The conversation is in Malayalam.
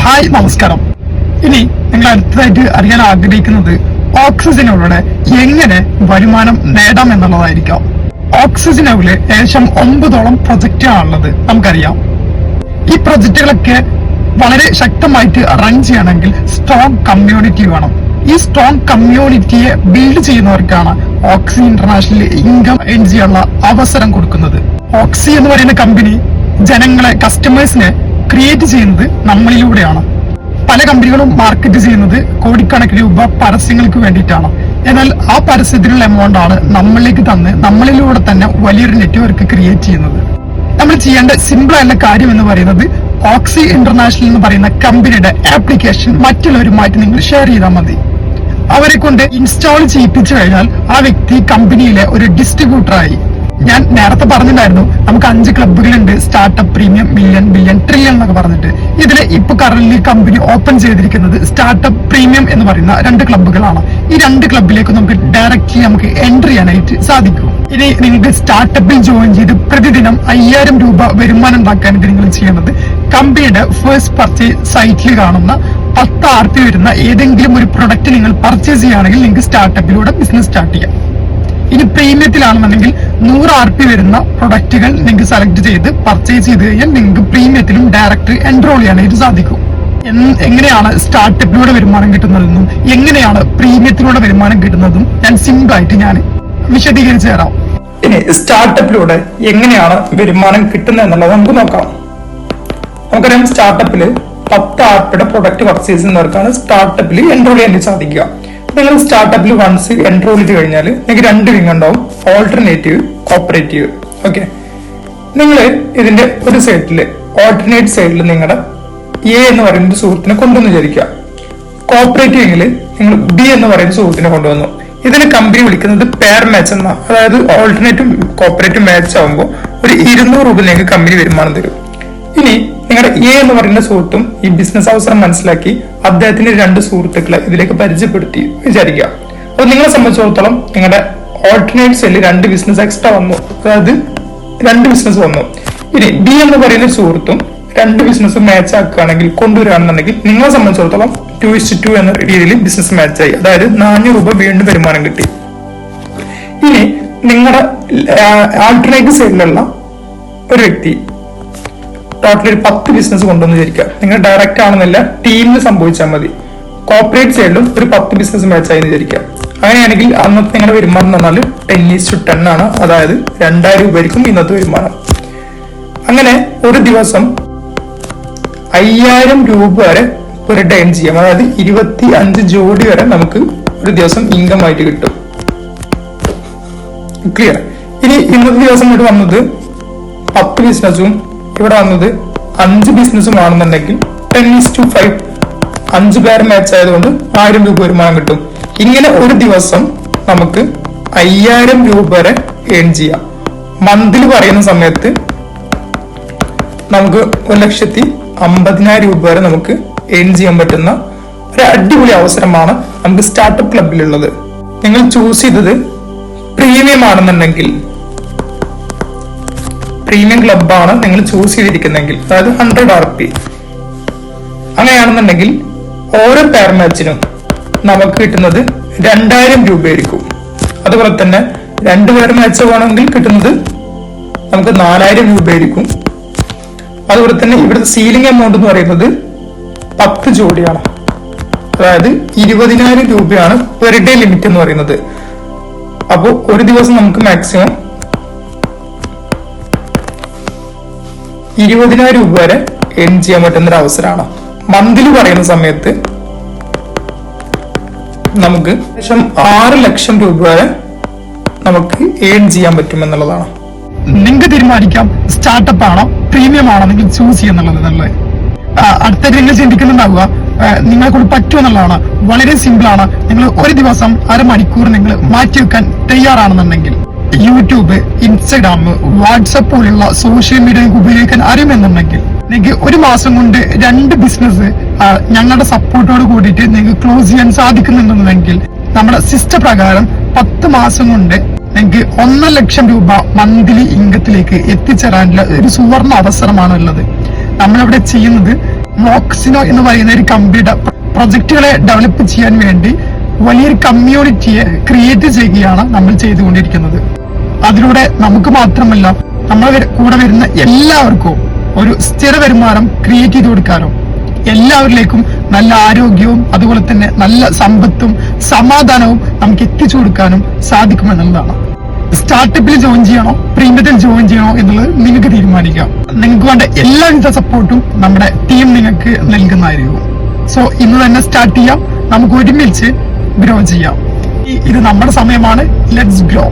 ഹായ് നമസ്കാരം. ഇനി നിങ്ങൾ അടുത്തതായിട്ട് അറിയാൻ ആഗ്രഹിക്കുന്നത് ഓക്സിജനുകളുടെ എങ്ങനെ വരുമാനം നേടാം എന്നുള്ളതായിരിക്കാം. ഓക്സിജനുകളിൽ ഏകദേശം ഒമ്പതോളം പ്രൊജക്റ്റുകളുള്ളത് നമുക്കറിയാം. ഈ പ്രൊജക്റ്റുകളൊക്കെ വളരെ ശക്തമായിട്ട് റൺ ചെയ്യണമെങ്കിൽ സ്ട്രോങ് കമ്മ്യൂണിറ്റി വേണം. ഈ സ്ട്രോങ് കമ്മ്യൂണിറ്റിയെ ബിൽഡ് ചെയ്യുന്നവർക്കാണ് ഓക്സി ഇന്റർനാഷണൽ ഇൻകം ഏൺ ചെയ്യാനുള്ള അവസരം കൊടുക്കുന്നത്. ഓക്സി എന്ന് പറയുന്ന കമ്പനി ജനങ്ങളെ കസ്റ്റമേഴ്സിനെ ക്രിയേറ്റ് ചെയ്യുന്നത് നമ്മളിലൂടെയാണ്. പല കമ്പനികളും മാർക്കറ്റ് ചെയ്യുന്നത് കോടിക്കണക്കിന് രൂപ പരസ്യങ്ങൾക്ക് വേണ്ടിയിട്ടാണ്. എന്നാൽ ആ പരസ്യത്തിനുള്ള എമൗണ്ട് ആണ് നമ്മളിലേക്ക് തന്ന് നമ്മളിലൂടെ തന്നെ വലിയൊരു നെറ്റ്വർക്ക് ക്രിയേറ്റ് ചെയ്യുന്നത്. നമ്മൾ ചെയ്യേണ്ട സിമ്പിൾ കാര്യം എന്ന് പറയുന്നത് ഓക്സി ഇന്റർനാഷണൽ എന്ന് പറയുന്ന കമ്പനിയുടെ ആപ്ലിക്കേഷൻ മറ്റുള്ളവരുമായിട്ട് നിങ്ങൾ ഷെയർ ചെയ്താൽ മതി. അവരെ കൊണ്ട് ഇൻസ്റ്റാൾ ചെയ്യിപ്പിച്ചു കഴിഞ്ഞാൽ ആ വ്യക്തി കമ്പനിയിലെ ഒരു ഡിസ്ട്രിബ്യൂട്ടറായി ഞാൻ നേരത്തെ പറഞ്ഞിട്ടുണ്ടായിരുന്നു നമുക്ക് അഞ്ച് ക്ലബ്ബുകളുണ്ട് startup premium million billion trillion എന്നൊക്കെ പറഞ്ഞിട്ട്. ഇതിൽ ഇപ്പൊ കറന്റ് കമ്പനി ഓപ്പൺ ചെയ്തിരിക്കുന്നത് സ്റ്റാർട്ടപ്പ് പ്രീമിയം എന്ന് പറയുന്ന രണ്ട് ക്ലബ്ബുകളാണ് ഈ രണ്ട് ക്ലബ്ബിലേക്ക് നമുക്ക് ഡയറക്റ്റ്ലി നമുക്ക് എൻട്രി ചെയ്യാനായിട്ട് സാധിക്കും. ഇനി നിങ്ങൾക്ക് സ്റ്റാർട്ടപ്പിൽ ജോയിൻ ചെയ്ത് പ്രതിദിനം അയ്യായിരം രൂപ വരുമാനം ഉണ്ടാക്കാനായിട്ട് നിങ്ങൾ ചെയ്യേണ്ടത് കമ്പനിയുടെ ഫസ്റ്റ് പർച്ചേസ് സൈറ്റിൽ കാണുന്ന പത്ത് ആർ പി വരുന്ന ഏതെങ്കിലും ഒരു പ്രൊഡക്റ്റ് നിങ്ങൾ പർച്ചേസ് ചെയ്യുകയാണെങ്കിൽ നിങ്ങൾക്ക് സ്റ്റാർട്ടപ്പിലൂടെ ബിസിനസ് സ്റ്റാർട്ട് ചെയ്യാം. ഇനി പ്രീമിയത്തിലാണെന്നുണ്ടെങ്കിൽ നൂറ് ആർ പി വരുന്ന പ്രൊഡക്റ്റുകൾ നിങ്ങൾക്ക് സെലക്ട് ചെയ്ത് പർച്ചേസ് ചെയ്ത് കഴിഞ്ഞാൽ നിങ്ങൾക്ക് പ്രീമിയത്തിലും ഡയറക്റ്റ് എൻറോൾ ചെയ്യാനായിട്ട് സാധിക്കും. എങ്ങനെയാണ് സ്റ്റാർട്ടപ്പിലൂടെ വരുമാനം കിട്ടുന്നതെന്നും എങ്ങനെയാണ് പ്രീമിയത്തിലൂടെ വരുമാനം കിട്ടുന്നതും ഞാൻ സിമ്പിൾ ആയിട്ട് ഞാൻ വിശദീകരിച്ചു തരാം. ഇനി സ്റ്റാർട്ടപ്പിലൂടെ എങ്ങനെയാണ് വരുമാനം കിട്ടുന്നത് എന്നുള്ളത് നമുക്ക് നോക്കാം. നമുക്കറിയാം സ്റ്റാർട്ടപ്പിൽ പത്ത് ആർപ്പിയുടെ പ്രൊഡക്റ്റ് പർച്ചേസ് ചെയ്യുന്നവർക്കാണ് സ്റ്റാർട്ടപ്പിൽ എൻറോൾ ചെയ്യാൻ സാധിക്കുക. നിങ്ങൾ സ്റ്റാർട്ടപ്പിൽ വൺസ് എൻട്രോൾ ചെയ്ത് കഴിഞ്ഞാൽ നിങ്ങൾക്ക് രണ്ട് വിങ് ഉണ്ടാവും. ഓൾട്ടർനേറ്റീവ് കോപ്പറേറ്റീവ് ഓക്കെ നിങ്ങൾ ഇതിന്റെ ഒരു സൈഡിൽ ഓൾട്ടർനേറ്റ് സൈഡിൽ നിങ്ങളുടെ എ എന്ന് പറയുന്ന സുഹൃത്തിനെ കൊണ്ടുവന്ന് വിചാരിക്കുക. കോപ്പറേറ്റീവ് വിങ്ങിൽ നിങ്ങൾ ബി എന്ന് പറയുന്ന സുഹൃത്തിനെ കൊണ്ടുവന്നു. ഇതിന് കമ്പനി വിളിക്കുന്നത് പെയർ മാച്ച് എന്നാണ് അതായത് ഓൾട്ടർനേറ്റീവ് കോപ്പറേറ്റീവ് മാച്ച് ആകുമ്പോൾ ഒരു ഇരുന്നൂറ് രൂപ നിങ്ങൾക്ക് കമ്പനി വരുമാനം തരും. ഇനി നിങ്ങളുടെ എ എന്ന് പറയുന്ന സുഹൃത്തും ഈ ബിസിനസ് അവസരം മനസ്സിലാക്കി അദ്ദേഹത്തിന്റെ രണ്ട് സുഹൃത്തുക്കളെ ഇതിലേക്ക് പരിചയപ്പെടുത്തി വിചാരിക്കുക. അപ്പൊ നിങ്ങളെ സംബന്ധിച്ചിടത്തോളം നിങ്ങളുടെ ഓൾട്ടർനേറ്റ് സെല്ലിൽ രണ്ട് ബിസിനസ് എക്സ്ട്രാ വന്നു. അതായത് രണ്ട് ബിസിനസ് വന്നു. ഇനി ബി എന്ന് പറയുന്ന സുഹൃത്തും രണ്ട് ബിസിനസ് മാച്ച് ആക്കുകയാണെങ്കിൽ കൊണ്ടുവരികയാണെന്നുണ്ടെങ്കിൽ നിങ്ങളെ സംബന്ധിച്ചിടത്തോളം ടു ഇസ്റ്റ് ടു എന്ന രീതിയിൽ ബിസിനസ് മാച്ച് ആയി. അതായത് നാനൂറ് രൂപ വീണ്ടും വരുമാനം കിട്ടി. ഇനി നിങ്ങളുടെ ആൾട്ടർനേറ്റ് സൈഡിലുള്ള ഒരു വ്യക്തി ടോട്ടൽ ഒരു പത്ത് ബിസിനസ് കൊണ്ടുവന്ന് വിചാരിക്കുക. നിങ്ങൾ ഡയറക്റ്റ് ആണെന്നില്ല ടീമിന് സംഭവിച്ചാൽ മതി. കോർപ്പറേറ്റ് സൈഡിലും ഒരു പത്ത് ബിസിനസ് മാച്ച് ആയി വിചാരിക്കുക. അങ്ങനെയാണെങ്കിൽ അന്നത്തെ നിങ്ങളുടെ വരുമാനം എന്ന് പറഞ്ഞാൽ ടെൻ ഈസ് ടു ടെൻ ആണ്. അതായത് രണ്ടായിരം രൂപ ആയിരിക്കും ഇന്നത്തെ വരുമാനം. അങ്ങനെ ഒരു ദിവസം അയ്യായിരം രൂപ വരെ ഒരു ഡേ ചെയ്യാം. അതായത് ഇരുപത്തി അഞ്ച് ജോഡി വരെ നമുക്ക് ഒരു ദിവസം ഇൻകം ആയിട്ട് കിട്ടും. ക്ലിയർ ഇനി ഇന്നത്തെ ദിവസം ഇവിടെ വന്നത് പത്ത് ബിസിനസ്സും ഇവിടെ വന്നത് അഞ്ച് ബിസിനസ്സും ആണെന്നുണ്ടെങ്കിൽ ടെൻ ഇസ് ടു ഫൈവ് അഞ്ച് പേർ മാച്ച് ആയതുകൊണ്ട് ആയിരം രൂപ വരുമാനം കിട്ടും. ഇങ്ങനെ ഒരു ദിവസം നമുക്ക് അയ്യായിരം രൂപ വരെ ഏൺ ചെയ്യാം. മന്തിൽ പറയുന്ന സമയത്ത് നമുക്ക് ഒരു ലക്ഷത്തി അമ്പതിനായിരം രൂപ വരെ നമുക്ക് ഏൺ ചെയ്യാൻ പറ്റുന്ന ഒരു അടിപൊളി അവസരമാണ് നമുക്ക് സ്റ്റാർട്ടപ്പ് ക്ലബിലുള്ളത് നിങ്ങൾ ചൂസ് ചെയ്തത് പ്രീമിയം ആണെന്നുണ്ടെങ്കിൽ പ്രീമിയം ക്ലബാണ് നിങ്ങൾ ചൂസ് ചെയ്തിരിക്കുന്നതെങ്കിൽ അതായത് ഹൺഡ്രഡ് ആർ പി അങ്ങനെയാണെന്നുണ്ടെങ്കിൽ ഓരോ പെയർ മാച്ചിനും നമുക്ക് കിട്ടുന്നത് രണ്ടായിരം രൂപയായിരിക്കും. അതുപോലെ തന്നെ രണ്ട് പേർ മാച്ച് വേണമെങ്കിൽ കിട്ടുന്നത് നമുക്ക് നാലായിരം രൂപയായിരിക്കും. അതുപോലെ തന്നെ ഇവിടുത്തെ സീലിംഗ് എമൗണ്ട് എന്ന് പറയുന്നത് പത്ത് ജോഡിയാണ്. അതായത് ഇരുപതിനായിരം രൂപയാണ് പെർ ഡേ ലിമിറ്റ് എന്ന് പറയുന്നത്. അപ്പോൾ ഒരു ദിവസം നമുക്ക് മാക്സിമം ഇരുപതിനായിരം രൂപ വരെ ഏൺ ചെയ്യാൻ പറ്റുന്ന ഒരു അവസരമാണ്. മന്തിൽ പറയുന്ന സമയത്ത് നമുക്ക് ഏകദേശം ആറ് ലക്ഷം രൂപ വരെ നമുക്ക് ഏൺ ചെയ്യാൻ പറ്റും എന്നുള്ളതാണ് നിങ്ങൾക്ക് തീരുമാനിക്കാം. സ്റ്റാർട്ടപ്പ് ആണോ പ്രീമിയം ആണോ നിങ്ങൾ ചൂസ് ചെയ്യുന്നുള്ളത് നല്ലത് അടുത്ത നിങ്ങൾ ചിന്തിക്കുന്നുണ്ടാവുക നിങ്ങളെ കൊണ്ട് പറ്റുമെന്നുള്ളതാണ് വളരെ സിമ്പിൾ ആണ്. നിങ്ങൾ ഒരു ദിവസം അരമണിക്കൂർ നിങ്ങൾ മാറ്റി വെക്കാൻ തയ്യാറാണെന്നുണ്ടെങ്കിൽ. യൂട്യൂബ് ഇൻസ്റ്റഗ്രാം വാട്സപ്പ് പോലുള്ള സോഷ്യൽ മീഡിയ ഉപയോഗിക്കാൻ അറിയുമെന്നുണ്ടെങ്കിൽ നിങ്ങൾക്ക് ഒരു മാസം കൊണ്ട് രണ്ട് ബിസിനസ് ഞങ്ങളുടെ സപ്പോർട്ടോട് കൂടിയിട്ട് നിങ്ങൾക്ക് ക്ലോസ് ചെയ്യാൻ സാധിക്കുന്നുണ്ടെന്നുണ്ടെങ്കിൽ നമ്മുടെ സിസ്റ്റം പ്രകാരം പത്ത് മാസം കൊണ്ട് നിങ്ങൾക്ക് ഒന്നര ലക്ഷം രൂപ മന്ത്ലി ഇൻകത്തിലേക്ക് എത്തിച്ചേരാനുള്ള ഒരു സുവർണ അവസരമാണ് ഉള്ളത് നമ്മളിവിടെ ചെയ്യുന്നത് മോക്സിനോ എന്ന് പറയുന്ന ഒരു കമ്പനിയുടെ പ്രൊജക്ടുകളെ ഡെവലപ്പ് ചെയ്യാൻ വേണ്ടി വലിയൊരു കമ്മ്യൂണിറ്റിയെ ക്രിയേറ്റ് ചെയ്യുകയാണ് നമ്മൾ ചെയ്തുകൊണ്ടിരിക്കുന്നത്. അതിലൂടെ നമുക്ക് മാത്രമല്ല നമ്മളെ കൂടെ വരുന്ന എല്ലാവർക്കും ഒരു സ്ഥിര വരുമാനം ക്രിയേറ്റ് ചെയ്ത് കൊടുക്കാനോ എല്ലാവരിലേക്കും നല്ല ആരോഗ്യവും അതുപോലെ തന്നെ നല്ല സമ്പത്തും സമാധാനവും നമുക്ക് എത്തിച്ചു കൊടുക്കാനും സാധിക്കുമെന്നുള്ളതാണ്. സ്റ്റാർട്ടപ്പിൽ ജോയിൻ ചെയ്യണോ പ്രീമിയത്തിൽ ജോയിൻ ചെയ്യണോ എന്നുള്ളത് നിങ്ങൾക്ക് തീരുമാനിക്കാം. നിങ്ങൾക്ക് വേണ്ട എല്ലാവിധ സപ്പോർട്ടും നമ്മുടെ ടീം നിങ്ങൾക്ക് നൽകുന്നതായിരിക്കും. സോ ഇന്ന് തന്നെ സ്റ്റാർട്ട് ചെയ്യാം. നമുക്ക് ഒരുമിച്ച് ഗ്രോ ചെയ്യാം. ഇത് നമ്മുടെ സമയമാണ്. Let's grow